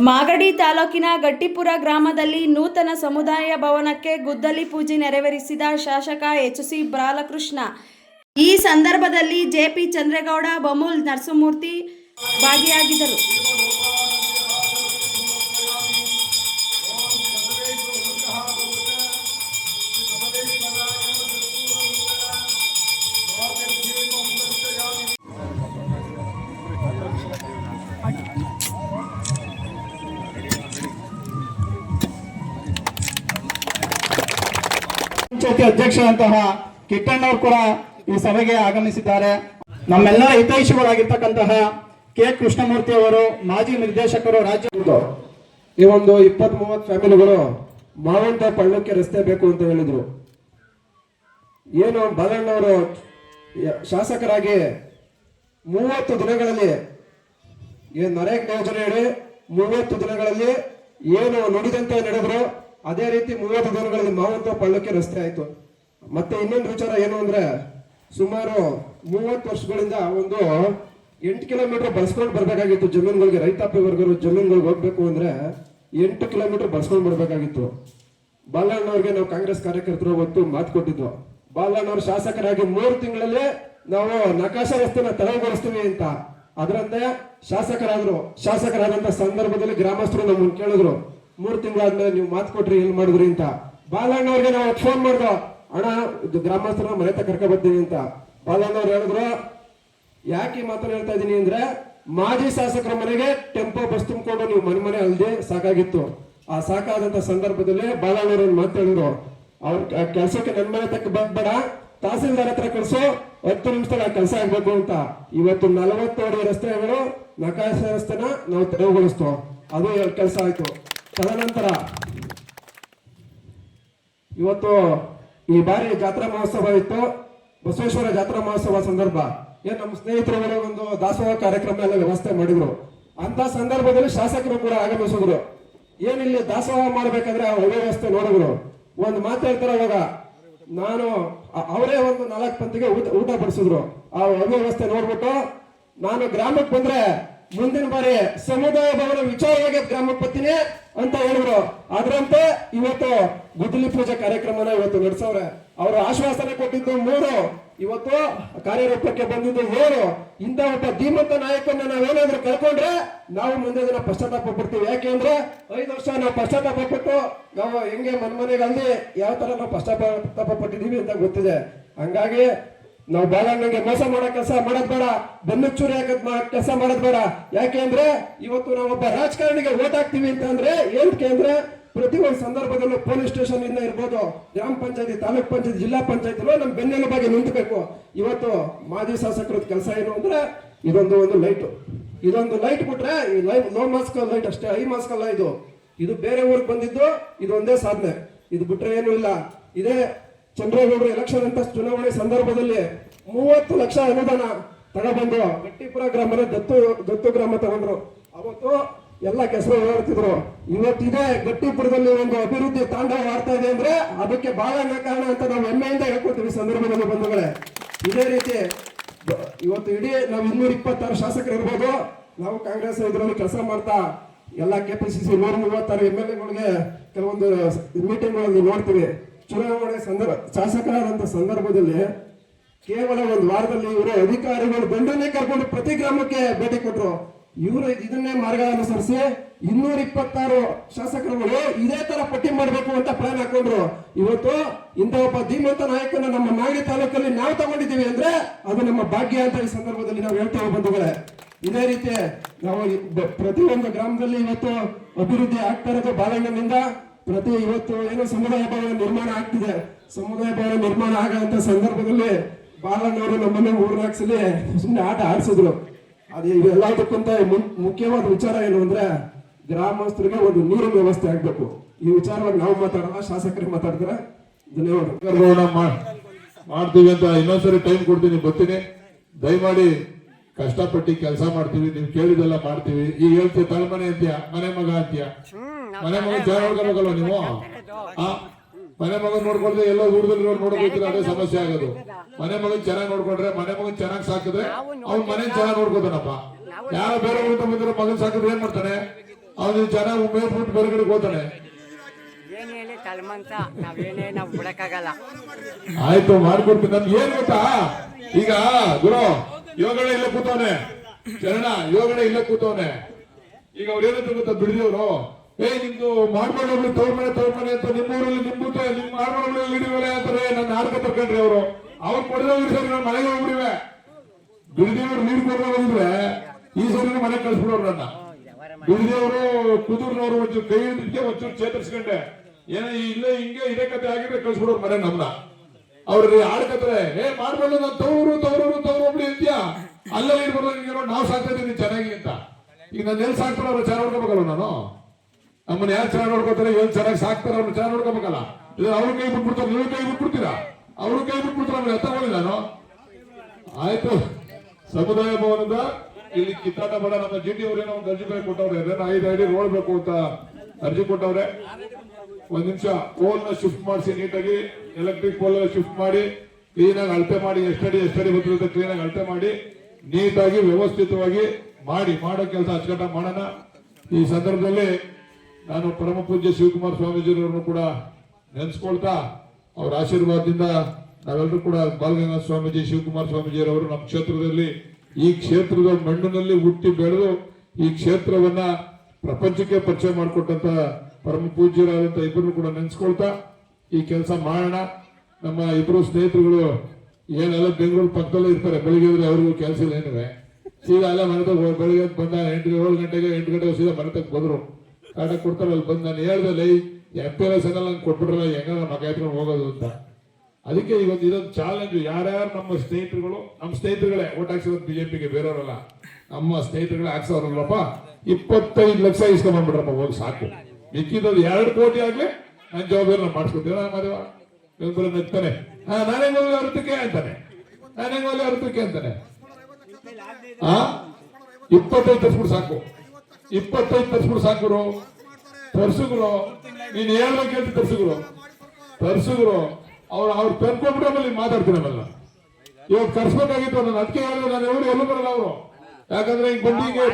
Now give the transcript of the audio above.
ಮಾಗಡಿ ತಾಲೂಕಿನ ಗಟ್ಟಿಪುರ ಗ್ರಾಮದಲ್ಲಿ ನೂತನ ಸಮುದಾಯ ಭವನಕ್ಕೆ ಗುದ್ದಲಿ ಪೂಜೆ ನೆರವೇರಿಸಿದ ಶಾಸಕ ಎಚ್ ಸಿ ಬಾಲಕೃಷ್ಣ. ಈ ಸಂದರ್ಭದಲ್ಲಿ ಜೆಪಿ ಚಂದ್ರೇಗೌಡ ಬಮೂಲ್ ನರಸಮೂರ್ತಿ ಭಾಗಿಯಾಗಿದ್ದರು. ಪಂಚಾಯತಿ ಅಧ್ಯಕ್ಷರಂತಹ ಕಿಟ್ಟಣ್ಣವರು ಕೂಡ ಈ ಸಭೆಗೆ ಆಗಮಿಸಿದ್ದಾರೆ. ನಮ್ಮೆಲ್ಲ ಹಿತೈಷಿಗಳಾಗಿರ್ತಕ್ಕಂತಹ ಕೆ ಕೃಷ್ಣಮೂರ್ತಿ ಅವರು, ಮಾಜಿ ನಿರ್ದೇಶಕರು, ರಾಜ್ಯ. ಈ ಒಂದು ಇಪ್ಪತ್ ಮೂವತ್ ಫ್ಯಾಮಿಲಿಗಳು ಮಾವಂತ ಪಳ್ಳಕ್ಕೆ ರಸ್ತೆ ಬೇಕು ಅಂತ ಹೇಳಿದ್ರು. ಏನು ಬಾಲಣ್ಣವರು ಶಾಸಕರಾಗಿ ಮೂವತ್ತು ದಿನಗಳಲ್ಲಿ ಏನ್ ನರೇಗಾ ಹೇಳಿ ಮೂವತ್ತು ದಿನಗಳಲ್ಲಿ ಏನು ನುಡಿದಂತೆ ನಡೆದ್ರು? ಅದೇ ರೀತಿ ಮೂವತ್ತು ದಿನಗಳಲ್ಲಿ ಮಾವಂತ ಪಳ್ಳಕ್ಕೆ ರಸ್ತೆ ಆಯಿತು. ಮತ್ತೆ ಇನ್ನೊಂದು ವಿಚಾರ ಏನು ಅಂದ್ರೆ, ಸುಮಾರು ಮೂವತ್ತು ವರ್ಷಗಳಿಂದ ಒಂದು ಎಂಟು ಕಿಲೋಮೀಟರ್ ಬಳಸ್ಕೊಂಡು ಬರಬೇಕಾಗಿತ್ತು. ಜಮೀನುಗಳಿಗೆ ರೈತಾಪಿ ವರ್ಗರು ಜಮೀನುಗಳಿಗೆ ಹೋಗ್ಬೇಕು ಅಂದ್ರೆ ಎಂಟು ಕಿಲೋಮೀಟರ್ ಬಳಸ್ಕೊಂಡು ಬರಬೇಕಾಗಿತ್ತು. ಬಾಲಣ್ಣವ್ರಿಗೆ ನಾವು ಕಾಂಗ್ರೆಸ್ ಕಾರ್ಯಕರ್ತರು ಅವತ್ತು ಮಾತು ಕೊಟ್ಟಿದ್ವು ಬಾಲಣ್ಣವ್ರ ಶಾಸಕರಾಗಿ ಮೂರು ತಿಂಗಳಲ್ಲಿ ನಾವು ನಕಾಶ ರಸ್ತೆನ ತೆರವುಗೊಳಿಸ್ತೀವಿ ಅಂತ. ಅದರಂತೆ ಶಾಸಕರಾದ್ರು, ಶಾಸಕರಾದಂತ ಸಂದರ್ಭದಲ್ಲಿ ಗ್ರಾಮಸ್ಥರು ನಮ್ಮನ್ನು ಕೇಳಿದ್ರು. ಮೂರು ತಿಂಗಳಾದ್ಮೇಲೆ ನೀವು ಮಾತು ಕೊಟ್ರಿ, ಎಲ್ಲಿ ಮಾಡಿದ್ರಿ ಅಂತ. ಬಾಲಣ್ಣವ್ರಿಗೆ ನಾವು ಫೋನ್ ಮಾಡ್ದೋ. ಅಣ್ಣ, ಇದು ಗ್ರಾಮಸ್ಥರ ಮನೆ ಕರ್ಕೊ ಬರ್ತೀನಿ ಅಂತ. ಬಾಲಣ್ಣವ್ರು ಹೇಳಿದ್ರು, ಯಾಕೆ ಮಾತನ್ನ ಹೇಳ್ತಾ ಇದ್ದೀನಿ ಅಂದ್ರೆ, ಮಾಜಿ ಶಾಸಕರ ಮನೆಗೆ ಟೆಂಪೋ ಬಸ್ ತುಂಬಿಕೊಂಡು ನೀವು ಮನೆ ಮನೆ ಅಲ್ಲದೆ ಸಾಕಾಗಿತ್ತು. ಆ ಸಾಕಾದಂತ ಸಂದರ್ಭದಲ್ಲಿ ಬಾಲಣ್ಣವ್ರು ಮಾತಾಡಿದ್ರು ಅವ್ರ ಕೆಲಸಕ್ಕೆ ನನ್ನ ಮನೆ ತಕ್ಕ ಬೇಡ ತಹಸೀಲ್ದಾರ್ ಹತ್ರ ಕಳಿಸು, ಹತ್ತು ನಿಮಿಷದಲ್ಲಿ ಆ ಕೆಲಸ ಆಗ್ಬೇಕು ಅಂತ. ಇವತ್ತು ನಲವತ್ತು ಅಡಿ ರಸ್ತೆಗಳು, ನಕಾಶ ರಸ್ತೆನ ನಾವು ತೆರವುಗೊಳಿಸ್ತೋ. ಅದು ಕೆಲಸ ಆಯ್ತು. ತದನಂತರ ಇವತ್ತು ಈ ಬಾರಿ ಜಾತ್ರಾ ಮಹೋತ್ಸವ ಇತ್ತು. ಬಸವೇಶ್ವರ ಜಾತ್ರಾ ಮಹೋತ್ಸವ ಸಂದರ್ಭ. ಏನ್ ನಮ್ಮ ಸ್ನೇಹಿತರು ಒಂದು ದಾಸೋಹ ಕಾರ್ಯಕ್ರಮ ಎಲ್ಲ ವ್ಯವಸ್ಥೆ ಮಾಡಿದ್ರು. ಅಂತ ಸಂದರ್ಭದಲ್ಲಿ ಶಾಸಕರು ಕೂಡ ಆಗಮಿಸಿದ್ರು. ಏನಿಲ್ಲಿ ದಾಸೋಹ ಮಾಡ್ಬೇಕಾದ್ರೆ ಆ ವ್ಯವಸ್ಥೆ ನೋಡಿದ್ರು. ಒಂದು ಮಾತಾಡ್ತಾರೆ ಅವಾಗ, ನಾನು ಅವರೇ ಒಂದು ನಾಲ್ಕು ಪಂತಿಗೆ ಊಟ ಊಟ ಬಡಿಸಿದ್ರು. ಆ ವ್ಯವಸ್ಥೆ ನೋಡ್ಬಿಟ್ಟು ನಾನು ಗ್ರಾಮಕ್ಕೆ ಬಂದ್ರೆ ಮುಂದಿನ ಬಾರಿ ಸಮುದಾಯ ಭವನ ವಿಚಾರವಾಗಿ ಗ್ರಾಮ ಬರ್ತೀನಿ ಅಂತ ಹೇಳಿದ್ರು. ಅದರಂತೆ ಇವತ್ತು ಗುದ್ದಲಿ ಪೂಜೆ ಕಾರ್ಯಕ್ರಮನ ಇವತ್ತು ನಡೆಸವ್ರೆ. ಅವರು ಆಶ್ವಾಸನೆ ಕೊಟ್ಟಿದ್ದು ಮೂರು. ಇವತ್ತು ಕಾರ್ಯರೂಪಕ್ಕೆ ಬಂದಿದ್ದು ಏಳು. ಇಂಥ ಒಬ್ಬ ಧೀಮಂತ ನಾಯಕನ ನಾವೇನಾದ್ರೂ ಕಳ್ಕೊಂಡ್ರೆ ನಾವು ಮುಂದೆ ದಿನ ಪಶ್ಚಾತ್ತಾಪ ಪಡ್ತೀವಿ. ಯಾಕೆಂದ್ರೆ ಐದು ವರ್ಷ ನಾವು ಪಶ್ಚಾತ್ತಾಪ ಪಟ್ಟು ನಾವು ಹೆಂಗೆ ಮನ್ ಮನೆಗಳಲ್ಲಿ ಯಾವ ತರ ನಾವು ಪಶ್ಚಾತ್ತಾಪ ಪಟ್ಟಿದೀವಿ ಅಂತ ಗೊತ್ತಿದೆ. ಹಂಗಾಗಿ ನಾವು ಬಾಲಣ್ಣಂಗೆ ಮೋಸ ಮಾಡೋ ಕೆಲಸ ಮಾಡೋದ್ ಬೇಡ ಬೆನ್ನು ಚೂರಿ ಹಾಕದ್ ಕೆಲಸ ಮಾಡೋದ್ ಬೇಡ. ಯಾಕೆ ಅಂದ್ರೆ, ಇವತ್ತು ನಾವೊಬ್ಬ ರಾಜಕಾರಣಿಗೆ ಓಟ್ ಹಾಕ್ತೀವಿ ಅಂತ ಅಂದ್ರೆ, ಏನಕ್ಕೆ ಅಂದ್ರೆ, ಪ್ರತಿ ಒಂದು ಸಂದರ್ಭದಲ್ಲೂ ಪೊಲೀಸ್ ಸ್ಟೇಷನ್ ಇಂದ ಇರ್ಬೋದು, ಗ್ರಾಮ ಪಂಚಾಯತಿ, ತಾಲೂಕ್ ಪಂಚಾಯತಿ, ಜಿಲ್ಲಾ ಪಂಚಾಯತ್ ನಮ್ಮ ಬೆನ್ನೆಲುಬಾಗಿ ನಿಂತಬೇಕು. ಇವತ್ತು ಮಾಜಿ ಶಾಸಕರ ಕೆಲಸ ಏನು ಅಂದ್ರೆ, ಇದೊಂದು ಒಂದು ಲೈಟ್ ಇದೊಂದು ಲೈಟ್ ಬಿಟ್ರೆ, ಈ ಲೈಟ್ ಲೋ ಮಾಸ್ಕ್ ಲೈಟ್ ಅಷ್ಟೇ ಹೈ ಮಾಸ್ಕ್ ಅಲ್ಲ ಇದು. ಇದು ಬೇರೆ ಊರಿಗೆ ಬಂದಿದ್ದು, ಇದೊಂದೇ ಸಾಧನೆ. ಇದು ಬಿಟ್ರೆ ಏನು ಇಲ್ಲ. ಇದೇ ಚಂದ್ರೇಗೌಡರು ಎಲೆಕ್ಷನ್ ಅಂತ ಚುನಾವಣೆ ಸಂದರ್ಭದಲ್ಲಿ ಮೂವತ್ತು ಲಕ್ಷ ಅನುದಾನ ತಗೊಬಂದು ಗಟ್ಟಿಪುರ ಗ್ರಾಮದ ದತ್ತು ದತ್ತು ಗ್ರಾಮ ತಗೊಂಡ್ರು. ಅವತ್ತು ಎಲ್ಲ ಕೆಸರು ಓಡಾಡ್ತಿದ್ರು. ಇವತ್ತಿದೆ ಗಟ್ಟಿಪುರದಲ್ಲಿ ಒಂದು ಅಭಿವೃದ್ಧಿ ತಾಂಡವ ಆಡ್ತಾ ಇದೆ ಅಂದ್ರೆ ಅದಕ್ಕೆ ಬಹಳ ಕಾರಣ ಅಂತ ನಾವು ಹೆಮ್ಮೆಯಿಂದ ಹೇಳ್ಕೊತೀವಿ ಈ ಸಂದರ್ಭದಲ್ಲಿ ಬಂಧುಗಳೇ. ಇದೇ ರೀತಿ ಇವತ್ತು ಇಡೀ ನಾವು ಇನ್ನೂರ ಇಪ್ಪತ್ತಾರು ಶಾಸಕರು ಇರ್ಬೋದು. ನಾವು ಕಾಂಗ್ರೆಸ್ ಇದರಲ್ಲಿ ಕೆಲಸ ಮಾಡ್ತಾ ಎಲ್ಲ ಕೆಪಿಸಿಸಿ ನೂರ ಮೂವತ್ತಾರು ಎಂ ಎಲ್ ಎಗಳಿಗೆ ಕೆಲವೊಂದು ಮೀಟಿಂಗ್ಗಳಲ್ಲಿ ನೋಡ್ತೀವಿ. ಚುನಾವಣೆ ಸಂದರ್ಭ, ಶಾಸಕರಾದಂತ ಸಂದರ್ಭದಲ್ಲಿ ಕೇವಲ ಒಂದು ವಾರದಲ್ಲಿ ಇವರು ಅಧಿಕಾರಿಗಳು ದಂಡನೆ ಕರ್ಕೊಂಡು ಪ್ರತಿ ಗ್ರಾಮಕ್ಕೆ ಭೇಟಿ ಕೊಟ್ಟರು ಇವರು ಇದನ್ನೇ ಮಾರ್ಗ ಅನುಸರಿಸಿ ಇನ್ನೂರ ಇಪ್ಪತ್ತಾರು ಶಾಸಕರುಗಳು ಇದೇ ತರ ಪಟ್ಟಿ ಮಾಡಬೇಕು ಅಂತ ಪ್ಲಾನ್ ಹಾಕೊಂಡ್ರು. ಇವತ್ತು ಇಂಥ ಒಬ್ಬ ಧೀಮಂತ ನಾಯಕನ ನಮ್ಮ ಮಾಗಡಿ ತಾಲೂಕಲ್ಲಿ ನಾವು ತಗೊಂಡಿದ್ದೀವಿ ಅಂದ್ರೆ ಅದು ನಮ್ಮ ಭಾಗ್ಯ ಅಂತ ಈ ಸಂದರ್ಭದಲ್ಲಿ ನಾವು ಹೇಳ್ತೇವೆ ಬಂಧುಗಳೇ. ಇದೇ ರೀತಿ ನಾವು ಪ್ರತಿಯೊಂದು ಗ್ರಾಮದಲ್ಲಿ ಇವತ್ತು ಅಭಿವೃದ್ಧಿ ಆಗ್ತಾ ಇರೋದು ಬಾಲಣ್ಣನಿಂದ ಪ್ರತಿ ಇವತ್ತು ಏನು ಸಮುದಾಯ ಭವನ ನಿರ್ಮಾಣ ಆಗ್ತಿದೆ. ಸಮುದಾಯ ಭವನ ನಿರ್ಮಾಣ ಆಗಂತ ಸಂದರ್ಭದಲ್ಲಿ ಬಾಲಣ್ಣವರು ನಮ್ಮನ್ನ ಮೂರ್ನಾಲ್ಕು ಸಲ ಸುಮ್ಮನೆ ಆಟ ಆಡಿಸಿದ್ರು. ಅದು ಇವೆಲ್ಲದಕ್ಕಿಂತ ಮುಖ್ಯವಾದ ವಿಚಾರ ಏನು ಅಂದ್ರೆ ಗ್ರಾಮಸ್ಥರಿಗೆ ಒಂದು ನೀರಿನ ವ್ಯವಸ್ಥೆ ಆಗ್ಬೇಕು. ಈ ವಿಚಾರವಾಗಿ ನಾವು ಮಾತಾಡೋಣ ಶಾಸಕರಿಗೆ ಮಾತಾಡಿದ್ರೆ ಧನ್ಯವಾದ ಮಾಡ್ತೀವಿ ಅಂತ ಇನ್ನೊಂದ್ಸರಿ ಟೈಮ್ ಕೊಡ್ತೀನಿ, ಬರ್ತೀನಿ. ದಯಮಾಡಿ ಕಷ್ಟಪಟ್ಟು ಕೆಲಸ ಮಾಡ್ತೀವಿ ನೀವು ಕೇಳಿದೆಲ್ಲ ಮಾಡ್ತೀವಿ. ಈಗ ಹೇಳ್ತೀವಿ ತಳಮನೆ ಅಂತೀಯ ಮನೆ ಮಗ ಅಂತೀಯ. ಮನೆ ಮಗ ನೋಡ್ಕೋಬೇಕಲ್ವ ನೀವು? ಮನೆ ಮಗನ್ ನೋಡ್ಕೊಳ್ದೆ ಎಲ್ಲೋ ಊರದಲ್ಲಿ ನೋಡ್ ನೋಡ್ಕೊಳ್ತೀರ ಅದೇ ಸಮಸ್ಯೆ ಆಗೋದು. ಮನೆ ಮಗನ್ ಚೆನ್ನಾಗಿ ನೋಡ್ಕೊಂಡ್ರೆ ಮನೆ ಮಗನ್ ಚೆನ್ನಾಗಿ ಸಾಕಿದ್ರೆ ಅವ್ನ ಮನೆ ಚೆನ್ನಾಗಿ ನೋಡ್ಕೋತಾನಪ್ಪ. ಯಾರೋ ಬೇರೆ ಊಟ ಬಂದ್ರೆ ಮಗನ್ ಸಾಕಿದ್ರೆ ಏನ್ ಮಾಡ್ತಾನೆ? ಅವನು ಚೆನ್ನಾಗಿ ಮೇಲ್ಬಿಟ್ಟು ಬೇರೆ ಕಡೆಗೆ ಹೋಗ್ತಾನೆ ಆಯ್ತು ಮಾಡ್ಕೊಡ್ತೀನಿ. ನಮ್ಗೆ ಏನ್ ಗೊತ್ತಾ? ಈಗ ಗುರು ಯೋಗಣ ಇಲ್ಲ ಕೂತವನೆ. ಶರಣ, ಯೋಗಣ ಇಲ್ಲ ಕೂತವನೆ. ಈಗ ಅವ್ರು ಏನಂತ ಗೊತ್ತಾ ಬಿಡಿದವ್ರು ಏ, ನಿಮ್ದು ಮಾಡ್ಬಾರ್ದು ತವ್ರ ಮನೆ ತವ್ರ ಮನೆ ಅಂತ ನಿಮ್ಮೂರಲ್ಲಿ ನಿಮ್ಮೂತ ನಿಮ್ ಮಾಡ್ಕೊಂಡೋಗ್ಲಿ ಹಿಡಿವಲೆ ಅಂತಾರೆ ನನ್ನ ಆರ್ಕ ತರ್ಕೊಂಡ್ರಿ ಅವರು. ಅವ್ರು ಕೊಡದವ್ರು ಸರ್ ನಾನು ಮನೆಗೆ ಹೋಗ್ಬಿಡಿವೆ. ಬಿಡಿದೇವ್ರು ನೀರು ಕೊಡೋ ಬಂದ್ರೆ ಈ ಸರಿ ಮನೆ ಕಳ್ಸ್ಬಿಡೋರು ನನ್ನ ಬಿಡಿದೇವರು ಕುದುರ್ನವ್ರು ಒಂಚೂರು ಕೈ ಹಿಡಿದಕ್ಕೆ ಒಂಚೂರು ಚೇತರಿಸ್ಕೊಂಡೆ. ಏನೋ ಇಲ್ಲೇ ಹಿಂಗೆ, ಇದೇ ಕತೆ ಆಗಿದ್ರೆ ಕಳ್ಸ್ಬಿಡೋರು ಮನೆ ನಮ್ನ. ಅವ್ರಿಗೆ ಆಡ್ಕತ್ರೆ, ಏ ಮಾಡ್ಬೋದು ನಾನು ತವರು ತವರು ತವರು ಒಬ್ಳಿ ಇದ್ಯಾ ಅಲ್ಲೇ ಇರ್ಬೋದು ನಾವು ಚೆನ್ನಾಗಿ ಅಂತ. ಈಗ ನಾನು ಎಲ್ಲಿ ಸಾಕ್ತಾರ ಅವ್ರು ಚೆನ್ನಾಗಿ ನೋಡ್ಕೋಬೇಕಲ್ಲ ನಾನು? ನಮ್ಮನ್ನ ಯಾರು ಚೆನ್ನಾಗಿ ನೋಡ್ಕೋತಾರೆ ಎಲ್ಲಿ ಚೆನ್ನಾಗಿ ಸಾಕ್ತಾರ ಅವ್ರು ಚೆನ್ನಾಗಿ ನೋಡ್ಕೋಬೇಕಲ್ಲ? ಇದು ಅವ್ರ ಕೈ ಬಿಟ್ಬಿಡ್ತಾರೆ, ನೀವು ಕೈ ಬಿಟ್ಬಿಡ್ತೀರಾ? ಅವ್ರ ಕೈ ಬಿಟ್ಬಿಡ್ತಾರೆ ಎತ್ತ ಹೋಗಿ ನಾನು? ಆಯ್ತು. ಸಮುದಾಯ ಭವನದ ಇಲ್ಲಿ ಕಿತ್ತಾಟ ಬಡ, ನಮ್ಮ ಜಿ ಟಿ ಅವ್ರೇನೋ ಒಂದು ಅರ್ಜಿ ಕೊಟ್ಟವ್ರೆ ಐದು ಐಡಿ ನೋಡ್ಬೇಕು ಅಂತ ಅರ್ಜಿ ಕೊಟ್ಟವ್ರೆ. ಒಂದ್ ನಿಮಿಷ ಪೋಲ್ನ ಶಿಫ್ಟ್ ಮಾಡಿಸಿ ನೀಟಾಗಿ ಎಲೆಕ್ಟ್ರಿಕ್ ಪೋಲ್ ಶಿಫ್ಟ್ ಮಾಡಿ ಕ್ಲೀನ್ ಆಗಿ ಅಳತೆ ಮಾಡಿ, ಎಷ್ಟಡಿ ಎಷ್ಟಡಿ ಕ್ಲೀನ್ ಆಗಿ ಅಳತೆ ಮಾಡಿ, ನೀಟಾಗಿ ವ್ಯವಸ್ಥಿತವಾಗಿ ಮಾಡಿ, ಮಾಡೋ ಕೆಲಸ ಅಚ್ಚುಕಟ್ಟಾಗಿ ಮಾಡೋಣ. ಈ ಸಂದರ್ಭದಲ್ಲಿ ನಾನು ಪರಮ ಪೂಜ್ಯ ಶಿವಕುಮಾರ ಸ್ವಾಮೀಜಿಯವರನ್ನು ಕೂಡ ನೆನೆಸ್ಕೊಳ್ತಾ, ಅವರ ಆಶೀರ್ವಾದದಿಂದ ನಾವೆಲ್ಲರೂ ಕೂಡ ಬಾಲಗಂಗಾ ಸ್ವಾಮೀಜಿ, ಶಿವಕುಮಾರ್ ಸ್ವಾಮೀಜಿಯವರು ನಮ್ಮ ಕ್ಷೇತ್ರದಲ್ಲಿ, ಈ ಕ್ಷೇತ್ರದ ಮಣ್ಣಿನಲ್ಲಿ ಹುಟ್ಟಿ ಬೆಳೆದು ಈ ಕ್ಷೇತ್ರವನ್ನ ಪ್ರಪಂಚಕ್ಕೆ ಪರಿಚಯ ಮಾಡಿಕೊಟ್ಟಂತ ಪರಮ ಪೂಜ್ಯರಾದಂತ ಇಬ್ಬರು ಕೂಡ ನೆನೆಸ್ಕೊಳ್ತಾ ಈ ಕೆಲಸ ಮಾಡೋಣ. ನಮ್ಮ ಇಬ್ಬರು ಸ್ನೇಹಿತರುಗಳು ಏನೆಲ್ಲ ಬೆಂಗಳೂರು ಪಕ್ಕದಲ್ಲೇ ಇರ್ತಾರೆ, ಬೆಳಿಗ್ಗೆ ಹೋದ್ರೆ ಅವ್ರಿಗೂ ಕೆಲಸ ಇಲ್ಲ ಏನಿವೆ ಸೀದಾ ಅಲ್ಲ ಮನೆ ತಗ ಬೆಳಿಗ್ಗೆ ಬಂದ ಎಂಟು, ಏಳು ಗಂಟೆಗೆ, ಎಂಟು ಗಂಟೆಗೆ ಸೀದಾ ಮನೆ ಬಂದರು ಬಂದ್ರು. ಕಾಟ ಕೊಡ್ತಾರೆ, ಅಲ್ಲಿ ಬಂದು ನಾನು ಹೇಳ್ದೆ, ಲೈ ಪಿ ಎಲ್ ನಂಗೆ ಕೊಟ್ಬಿಟ್ರಲ್ಲ, ಹೆಂಗ ಮಗ ಎತ್ಕೊಂಡು ಹೋಗೋದು ಅಂತ. ಅದಕ್ಕೆ ಇವತ್ತು ಇದೊಂದು ಚಾಲೆಂಜ್ ಯಾರ್ಯಾರು ನಮ್ಮ ಸ್ನೇಹಿತರುಗಳು, ನಮ್ಮ ಸ್ನೇಹಿತರುಗಳೇ ಓಟ್ ಹಾಕ್ಸಿರೋದು ಬಿಜೆಪಿಗೆ ಬೇರೆಯವರಲ್ಲ. ನಮ್ಮ ಸ್ನೇಹಿತರುಗಳೇ ಹಾಕ್ಸೋರಲ್ಲಪ್ಪ. ಇಪ್ಪತ್ತೈದು ಲಕ್ಷ ಇಸ್ಕೊಂಡ್ಬಂದ್ಬಿಡ್ರಪ್ಪ ಹೋಗಿ ಸಾಕು. ಮಿಕ್ಕಿದ್ದು ಎರಡು ಕೋಟಿ ಆಗ್ಲಿ ನನ್ನ ಜವಾಬ್ದಾರಿ ನಾನು ಮಾಡಿಸ್ಕೊತೀವಿ ನಾನು ಮದುವೆ ಬೆಂಬಲ ಹಾ, ನಾನೇ ಮದುವೆ ಅರ್ಥಕ್ಕೆ ಅಂತಾನೆ. ನಾನೇ ಮದುವೆ ಅರ್ಥಕ್ಕೆ ಅಂತಾನೆ. ಹಾ ಇಪ್ಪತ್ತೈದು ತರ್ಸ್ಬಿಡು ಸಾಕು. ಇಪ್ಪತ್ತೈದು ತರ್ಸ್ಬಿಡು ಸಾಕು ತರ್ಸುಗುರು ನೀನ್ ಹೇಳ್ಬೇಕು ಕೇಳಿ ತರ್ಸುಗುರು ತರ್ಸುಗುರು ಅವ್ರು ಅವ್ರು ತಂದ್ಕೊಂಡ್ಬಿಟ್ಟು ಆಮೇಲೆ ನೀನ್ ಮಾತಾಡ್ತೀನಿ ಆಮೇಲೆ ನಾನು. ಇವಾಗ ಕರ್ಸ್ಬೇಕಾಗಿತ್ತು ನಾನು ಅದಕ್ಕೆ ಹೇಳಿದ್ರೆ ನಾನು ಎಲ್ಲೂ ಬರಲ್ಲ ಅವರು. ಯಾಕಂದ್ರೆ ಈಗ ಬಂದಿಗೆ